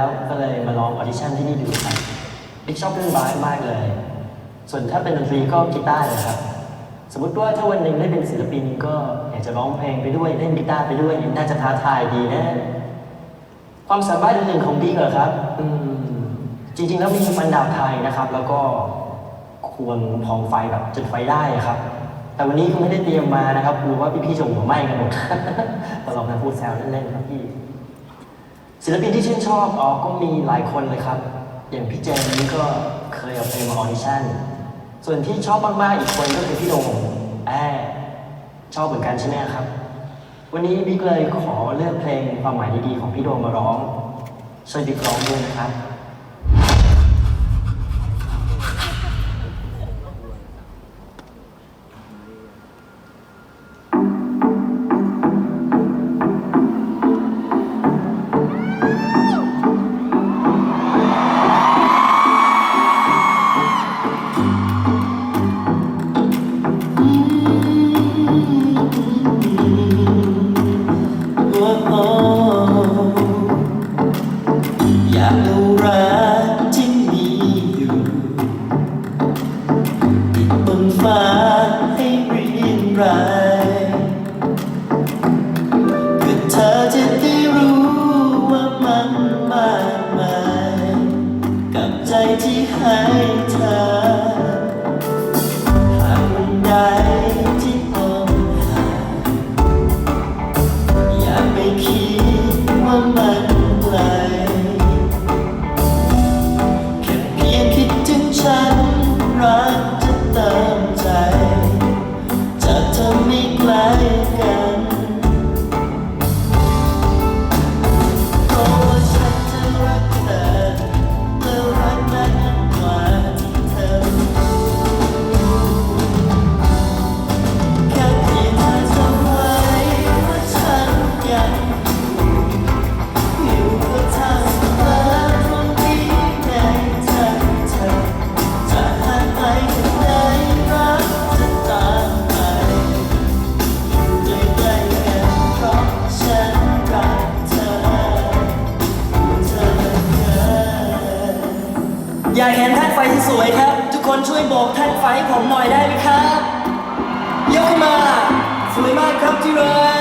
แล้วก็เลยมาลองออดิชั่นที่นี่ดูครับบิ๊กชอบเล่นบาสมากเลย ส่วนถ้าเป็นดนตรีก็กีตาร์เลยครับ สมมติว่าถ้าวันหนึ่งได้เป็นศิลปินก็อยากจะร้องเพลงไปด้วยเล่นกีตาร์ไปด้วยน่าจะท้าทายดีนะ ความสามารถอื่นๆของบิ๊กเหรอครับอืมจริงๆแล้วมีฟันดาบไทยนะครับ แล้วก็ควรพองไฟแบบจุดไฟได้ครับ แต่วันนี้ก็ไม่ได้เตรียมมานะครับกลัวว่าพี่ๆจะหัวไหม้กันหมดตลองนะพูดแซวเล่นๆครับพี่ ศิลปินที่ชื่นชอบอ๋อก็มีหลายคนเลยครับ อย่างพี่เจนนี่ก็เคยเอาเพลงมาออดิชั่น ส่วนที่ชอบมากๆอีกคนก็คือพี่โดงแอบชอบเหมือนกันใช่ไหมครับ วันนี้บิ๊กเลยขอเลือกเพลงความหมายดีๆของพี่โดมมาร้องช่วยบิ๊กร้องด้วยนะครับ รียนรายเพื่อเธอจะได้รู้ว่ามันมากมายกับใจที่ให้เธอหากวันใดที่ต้องหางอย่าไปคิดว่ามันไกลแค่เพียงคิดถึงฉันรักจะติมใอยากเห็นแท่นไฟที่สวยครับ ทุกคนช่วยโบกแท่นไฟให้ผมหน่อยได้ไหมครับยกขึ้นมา สวยมากครับที่รัก